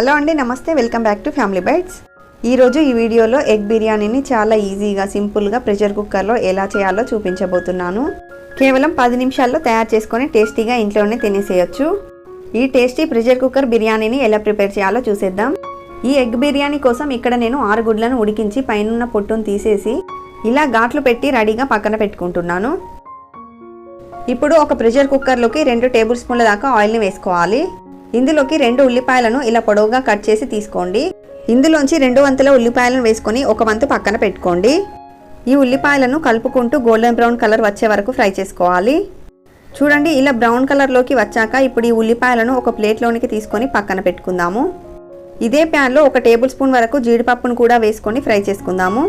Hello అండి నమస్తే welcome back to family bites. ఈరోజు ఈ వీడియోలో ఎగ్ బిర్యానీని చాలా ఈజీగా సింపుల్గా ప్రెషర్ కుక్కర్లో ఎలా చేయాలో చూపించబోతున్నాను. కేవలం పది నిమిషాల్లో తయారు చేసుకొని టేస్టీగా ఇంట్లోనే తినేసేయచ్చు. ఈ టేస్టీ ప్రెషర్ కుక్కర్ బిర్యానీని ఎలా ప్రిపేర్ చేయాలో చూసేద్దాం. ఈ ఎగ్ బిర్యానీ కోసం ఇక్కడ నేను ఆరు గుడ్లను ఉడికించి పైనున్న పొట్టును తీసేసి ఇలా ఘాట్లు పెట్టి రెడీగా పక్కన పెట్టుకుంటున్నాను. ఇప్పుడు ఒక ప్రెషర్ కుక్కర్లోకి రెండు టేబుల్ స్పూన్ల దాకా ఆయిల్ని వేసుకోవాలి. ఇందులోకి రెండు ఉల్లిపాయలను ఇలా పొడవుగా కట్ చేసి తీసుకోండి. ఇందులోంచి రెండు వంతుల ఉల్లిపాయలను వేసుకొని ఒక వంతు పక్కన పెట్టుకోండి. ఈ ఉల్లిపాయలను కలుపుకుంటూ గోల్డెన్ బ్రౌన్ కలర్ వచ్చే వరకు ఫ్రై చేసుకోవాలి. చూడండి ఇలా బ్రౌన్ కలర్లోకి వచ్చాక ఇప్పుడు ఈ ఉల్లిపాయలను ఒక ప్లేట్లోనికి తీసుకొని పక్కన పెట్టుకుందాము. ఇదే ప్యాన్లో ఒక టేబుల్ స్పూన్ వరకు జీడిపప్పును కూడా వేసుకొని ఫ్రై చేసుకుందాము.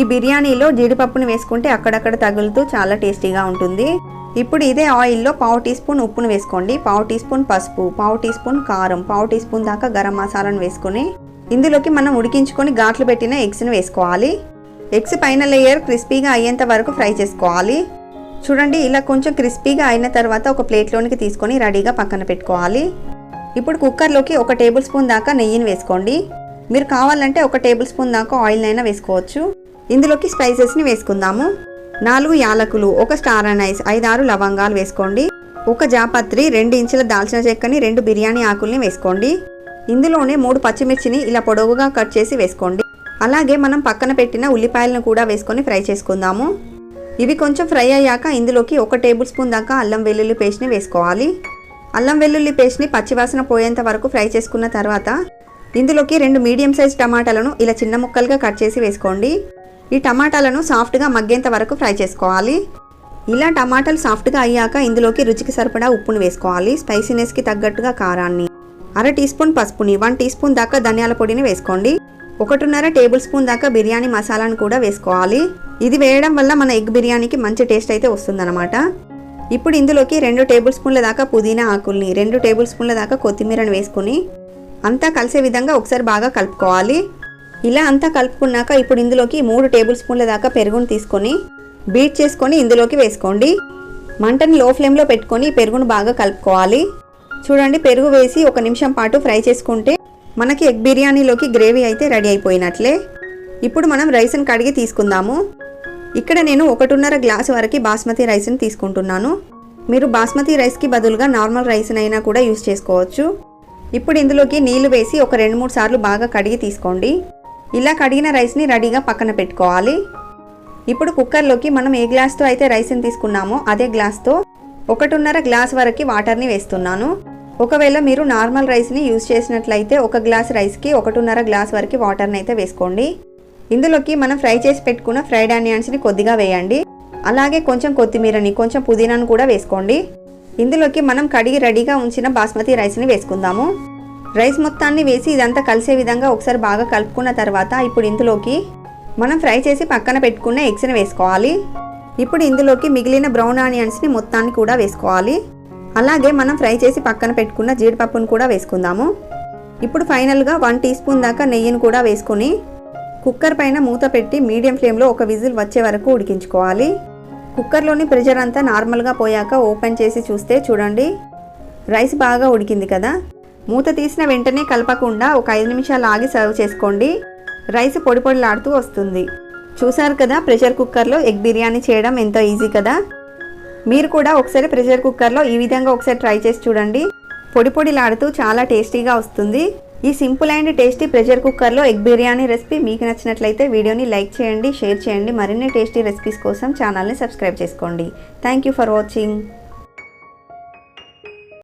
ఈ బిర్యానీలో జీడిపప్పును వేసుకుంటే అక్కడక్కడ తగులుతూ చాలా టేస్టీగా ఉంటుంది. ఇప్పుడు ఇదే ఆయిల్లో పావు టీ స్పూన్ ఉప్పును వేసుకోండి. పావు టీ స్పూన్ పసుపు పావు టీ స్పూన్ కారం పావు టీ స్పూన్ దాకా గరం మసాలాను వేసుకొని ఇందులోకి మనం ఉడికించుకొని గాట్లు పెట్టిన ఎగ్స్ని వేసుకోవాలి. ఎగ్స్ పైన లేయర్ క్రిస్పీగా అయ్యేంత వరకు ఫ్రై చేసుకోవాలి. చూడండి ఇలా కొంచెం క్రిస్పీగా అయిన తర్వాత ఒక ప్లేట్లోనికి తీసుకొని రెడీగా పక్కన పెట్టుకోవాలి. ఇప్పుడు కుక్కర్లోకి ఒక టేబుల్ స్పూన్ దాకా నెయ్యిని వేసుకోండి. మీరు కావాలంటే ఒక టేబుల్ స్పూన్ దాకా ఆయిల్ అయినా వేసుకోవచ్చు. ఇందులోకి స్పైసెస్ని వేసుకుందాము. నాలుగు యాలకులు ఒక స్టార్ అనైస్ ఐదారు లవంగాలు వేసుకోండి. ఒక జాపత్రి రెండు ఇంచుల దాల్చిన చెక్కని రెండు బిర్యానీ ఆకుల్ని వేసుకోండి. ఇందులోనే మూడు పచ్చిమిర్చిని ఇలా పొడవుగా కట్ చేసి వేసుకోండి. అలాగే మనం పక్కన పెట్టిన ఉల్లిపాయలను కూడా వేసుకొని ఫ్రై చేసుకుందాము. ఇవి కొంచెం ఫ్రై అయ్యాక ఇందులోకి ఒక టేబుల్ స్పూన్ దాకా అల్లం వెల్లుల్లి పేస్ట్ని వేసుకోవాలి. అల్లం వెల్లుల్లి పేస్ట్ని పచ్చివాసన పోయేంత వరకు ఫ్రై చేసుకున్న తర్వాత ఇందులోకి రెండు మీడియం సైజ్ టమాటాలను ఇలా చిన్న ముక్కలుగా కట్ చేసి వేసుకోండి. ఈ టమాటాలను సాఫ్ట్గా మగ్గేంత వరకు ఫ్రై చేసుకోవాలి. ఇలా టమాటాలు సాఫ్ట్గా అయ్యాక ఇందులోకి రుచికి సరిపడా ఉప్పును వేసుకోవాలి. స్పైసీనెస్కి తగ్గట్టుగా కారాన్ని అర టీ స్పూన్ పసుపుని వన్ టీ స్పూన్ దాకా ధనియాల పొడిని వేసుకోండి. ఒకటిన్నర టేబుల్ స్పూన్ దాకా బిర్యానీ మసాలాను కూడా వేసుకోవాలి. ఇది వేయడం వల్ల మన ఎగ్ బిర్యానీకి మంచి టేస్ట్ అయితే వస్తుందన్నమాట. ఇప్పుడు ఇందులోకి రెండు టేబుల్ స్పూన్ల దాకా పుదీనా ఆకుల్ని రెండు టేబుల్ స్పూన్ల దాకా కొత్తిమీరను వేసుకుని అంతా కలిసే విధంగా ఒకసారి బాగా కలుపుకోవాలి. ఇలా అంతా కలుపుకున్నాక ఇప్పుడు ఇందులోకి మూడు టేబుల్ స్పూన్ల దాకా పెరుగును తీసుకొని బీట్ చేసుకొని ఇందులోకి వేసుకోండి. మంటని లో ఫ్లేమ్లో పెట్టుకొని పెరుగును బాగా కలుపుకోవాలి. చూడండి పెరుగు వేసి ఒక నిమిషం పాటు ఫ్రై చేసుకుంటే మనకి ఎగ్ బిర్యానీలోకి గ్రేవీ అయితే రెడీ అయిపోయినట్లే. ఇప్పుడు మనం రైస్ని కడిగి తీసుకుందాము. ఇక్కడ నేను ఒకటిన్నర గ్లాస్ వరకు బాస్మతి రైస్ని తీసుకుంటున్నాను. మీరు బాస్మతి రైస్కి బదులుగా నార్మల్ రైస్ని అయినా కూడా యూస్ చేసుకోవచ్చు. ఇప్పుడు ఇందులోకి నీళ్ళు వేసి ఒక రెండు మూడు సార్లు బాగా కడిగి తీసుకోండి. ఇలా కడిగిన రైస్ని రెడీగా పక్కన పెట్టుకోవాలి. ఇప్పుడు కుక్కర్లోకి మనం ఏ గ్లాస్తో అయితే రైస్ని తీసుకున్నామో అదే గ్లాస్తో ఒకటిన్నర గ్లాస్ వరకు వాటర్ని వేస్తున్నాను. ఒకవేళ మీరు నార్మల్ రైస్ని యూజ్ చేసినట్లయితే ఒక గ్లాస్ రైస్కి ఒకటిన్నర గ్లాస్ వరకు వాటర్ని అయితే వేసుకోండి. ఇందులోకి మనం ఫ్రై చేసి పెట్టుకున్న ఫ్రైడ్ ఆనియన్స్ని కొద్దిగా వేయండి. అలాగే కొంచెం కొత్తిమీరని కొంచెం పుదీనాను కూడా వేసుకోండి. ఇందులోకి మనం కడిగి రెడీగా ఉంచిన బాస్మతి రైస్ని వేసుకుందాము. రైస్ మొత్తాన్ని వేసి ఇదంతా కలిసే విధంగా ఒకసారి బాగా కలుపుకున్న తర్వాత ఇప్పుడు ఇందులోకి మనం ఫ్రై చేసి పక్కన పెట్టుకున్న ఎగ్స్ని వేసుకోవాలి. ఇప్పుడు ఇందులోకి మిగిలిన బ్రౌన్ ఆనియన్స్ని మొత్తాన్ని కూడా వేసుకోవాలి. అలాగే మనం ఫ్రై చేసి పక్కన పెట్టుకున్న జీడిపప్పును కూడా వేసుకుందాము. ఇప్పుడు ఫైనల్గా వన్ టీ స్పూన్ దాకా నెయ్యిని కూడా వేసుకొని కుక్కర్ పైన మూత పెట్టి మీడియం ఫ్లేమ్లో ఒక విజిల్ వచ్చే వరకు ఉడికించుకోవాలి. కుక్కర్లోని ప్రెషర్ అంతా నార్మల్గా పోయాక ఓపెన్ చేసి చూస్తే చూడండి. రైస్ బాగా ఉడికింది కదా. మూత తీసిన వెంటనే కలపకుండా ఒక ఐదు నిమిషాలు ఆగి సర్వ్ చేసుకోండి. రైస్ పొడి పొడిలాడుతూ వస్తుంది. చూసారు కదా ప్రెషర్ కుక్కర్లో ఎగ్ బిర్యానీ చేయడం ఎంతో ఈజీ కదా? మీరు కూడా ఒకసారి ప్రెషర్ కుక్కర్లో ఈ విధంగా ఒకసారి ట్రై చేసి చూడండి. పొడి పొడిలాడుతూ చాలా టేస్టీగా వస్తుంది. ఈ సింపుల్ అండ్ టేస్టీ ప్రెషర్ కుక్కర్లో ఎగ్ బిర్యానీ రెసిపీ మీకు నచ్చినట్లయితే వీడియోని లైక్ చేయండి షేర్ చేయండి. మరిన్ని టేస్టీ రెసిపీస్ కోసం ఛానల్ని సబ్స్క్రైబ్ చేసుకోండి. Thank you for watching.